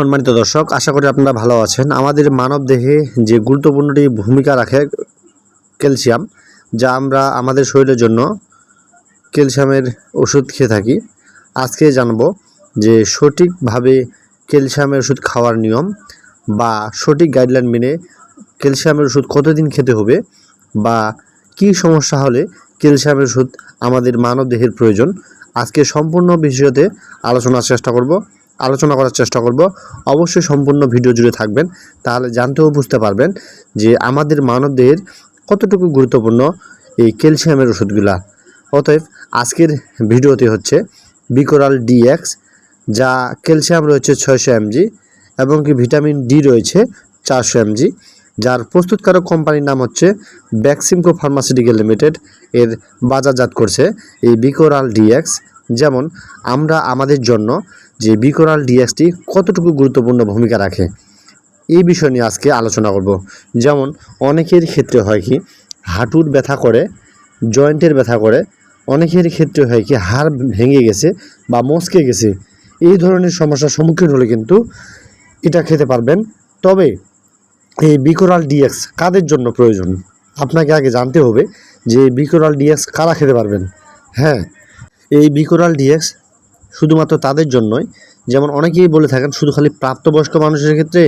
সম্মানিত দর্শক, আশা করি আপনারা ভালো আছেন। আমাদের মানব দেহে যে গুরুত্বপূর্ণটি ভূমিকা রাখে ক্যালসিয়াম, যা আমরা আমাদের শরীরের জন্য ক্যালসিয়ামের ওষুধ খেয়ে থাকি। আজকে জানব যে সঠিকভাবে ক্যালসিয়ামের ওষুধ খাওয়ার নিয়ম বা সঠিক গাইডলাইন মেনে ক্যালসিয়ামের ওষুধ কতদিন খেতে হবে বা কী সমস্যা হলে ক্যালসিয়ামের ওষুধ আমাদের মানব দেহের প্রয়োজন, আজকে সম্পূর্ণ বিষয়তে আলোচনার চেষ্টা করব। আলোচনা করার চেষ্টা করব। অবশ্যই সম্পূর্ণ ভিডিও জুড়ে থাকবেন, তাহলে জানতেও বুঝতে পারবেন যে আমাদের মানব দেহের কতটুকু গুরুত্বপূর্ণ এই ক্যালসিয়ামের ওষুধগুলা। অতএব আজকের ভিডিওতে হচ্ছে বিকোরাল ডিএক্স, যা ক্যালসিয়াম রয়েছে ছয়শো এমজি এবং কি ভিটামিন ডি রয়েছে চারশো এমজি, যার প্রস্তুতকারক কোম্পানির নাম হচ্ছে ব্যাক্সিমকো ফার্মাসিউটিক্যাল লিমিটেড। এর বাজারজাত করছে এই বিকোরাল ডিএক্স। যেমন, আমরা আমাদের জন্য যে বিকোরাল ডিএক্সটি কতটুকু গুরুত্বপূর্ণ ভূমিকা রাখে? এই বিষয় নিয়ে আজকে আলোচনা করব। যেমন, অনেকের ক্ষেত্রে হয় কি, হাঁটুর ব্যথা করে, জয়েন্টের ব্যথা করে, অনেকের ক্ষেত্রে হয় কি, হাড় ভেঙে গেছে বা মচকে গেছে। এই ধরনের সমস্যার সম্মুখীন হলে কিন্তু এটা খেতে পারবেন। তবে এই বিকোরাল ডিএক্স কাদের জন্য প্রয়োজন? আপনাকে আগে জানতে হবে যে বিকোরাল ডিএক্স কারা খেতে পারবেন। হ্যাঁ এই বিকোরাল ডিএক্স শুধুমাত্র তাদের জন্যই। যেমন অনেকেই বলে থাকেন, শুধু খালি প্রাপ্তবয়স্ক মানুষের ক্ষেত্রে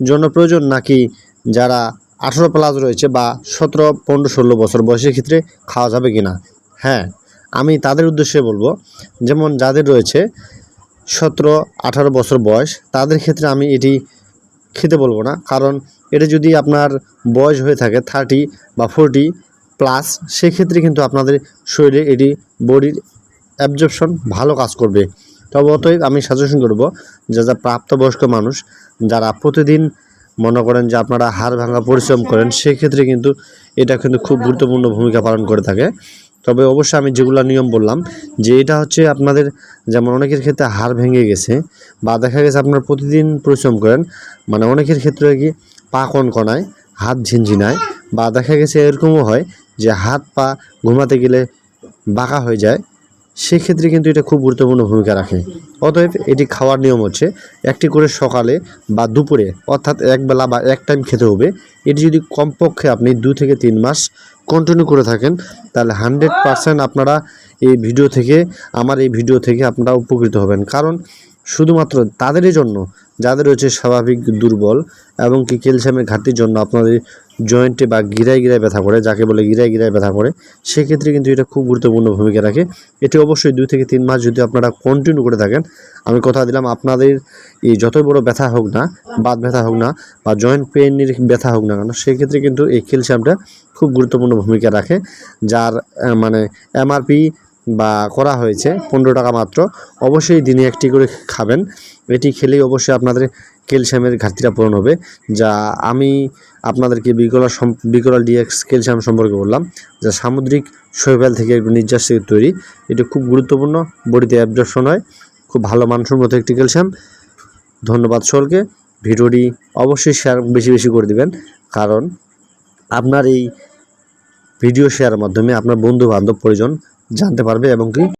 জন্য প্রয়োজন, নাকি যারা আঠেরো প্লাস রয়েছে বা সতেরো, পনেরো, ষোলো বছর বয়সের ক্ষেত্রে খাওয়া যাবে কি না হ্যাঁ আমি তাদের উদ্দেশ্যে বলব, যেমন যাদের রয়েছে সতেরো, আঠারো বছর বয়স, তাদের ক্ষেত্রে আমি এটি খেতে বলব না। কারণ এটা যদি আপনার বয়স হয়ে থাকে থার্টি বা ফোরটি প্লাস সেক্ষেত্রে কিন্তু আপনাদের শরীরে এটি বডির অ্যাবজর্পশন ভালো কাজ করবে। তবে অতএব আমি সাজেশন করব যে যারা প্রাপ্তবয়স্ক মানুষ, যারা প্রতিদিন মনে করেন যে আপনারা হাড় ভাঙা পরিশ্রম করেন, সেক্ষেত্রে কিন্তু এটা কিন্তু খুব গুরুত্বপূর্ণ ভূমিকা পালন করে থাকে। তবে অবশ্যই আমি যেগুলো নিয়ম বললাম, যে এটা হচ্ছে আপনাদের যেমন অনেকের ক্ষেত্রে হাড় ভেঙে গেছে বা দেখা গেছে আপনারা প্রতিদিন পরিশ্রম করেন মানে অনেকের ক্ষেত্রে কি পা কনকনায়, হাত ঝিনঝিনায় বা দেখা গেছে এরকমও হয় যে হাত পা ঘুমাতে গেলে বাঁকা হয়ে যায় সেক্ষেত্রে কিন্তু এটা খুব গুরুত্বপূর্ণ ভূমিকা রাখে। অতএব এটি খাওয়ার নিয়ম হচ্ছে, একটি করে সকালে বা দুপুরে, অর্থাৎ একবেলা বা এক টাইম খেতে হবে। এটি যদি কমপক্ষে আপনি দু থেকে তিন মাস কন্টিনিউ করে থাকেন, তাহলে হান্ড্রেড পারসেন্ট আপনারা এই ভিডিও থেকে, আমার এই ভিডিও থেকে আপনারা উপকৃত হবেন। কারণ শুধুমাত্র তাদেরই জন্য, যাদের রয়েছে স্বাভাবিক দুর্বল এবং কি ক্যালসিয়ামের ঘাটতির জন্য আপনাদের জয়েন্টে বা গিরায় গিরায় ব্যথা করে, যাকে বলে গিরায় গিরায় ব্যথা করে, সেক্ষেত্রে কিন্তু এটা খুব গুরুত্বপূর্ণ ভূমিকা রাখে। এটি অবশ্যই দুই থেকে তিন মাস যদি আপনারা কন্টিনিউ করে থাকেন, আমি কথা দিলাম আপনাদের এই যতই বড় ব্যথা হোক না, বাত ব্যথা হোক না বা জয়েন্ট পেইনের ব্যথা হোক না কেন, সেক্ষেত্রে কিন্তু এই ক্যালসিয়ামটা খুব গুরুত্বপূর্ণ ভূমিকা রাখে, যার মানে এমআরপি বা করা হয়েছে, পনেরো টাকা মাত্র। অবশ্যই দিনে একটি করে খাবেন। এটি খেলেই অবশ্যই আপনাদের ক্যালসিয়ামের ঘাটতিটা পূরণ হবে, যা আমি আপনাদেরকে বিকলার সম- বিকলাল ডিএক্স ক্যালসিয়াম সম্পর্কে বললাম, যা সামুদ্রিক শৈবাল থেকে একটু নির্যাস থেকে তৈরি। এটি খুব গুরুত্বপূর্ণ, বডিতে অ্যাবজর্পশন হয়, খুব ভালো মানসম্মত একটি ক্যালসিয়াম। ধন্যবাদ সকলকে। ভিডিওটি অবশ্যই শেয়ার বেশি বেশি করে দিবেন, কারণ আপনার এই ভিডিও শেয়ারের মাধ্যমে আপনার বন্ধু বান্ধব পরিজন জানতে পারবে এবং কি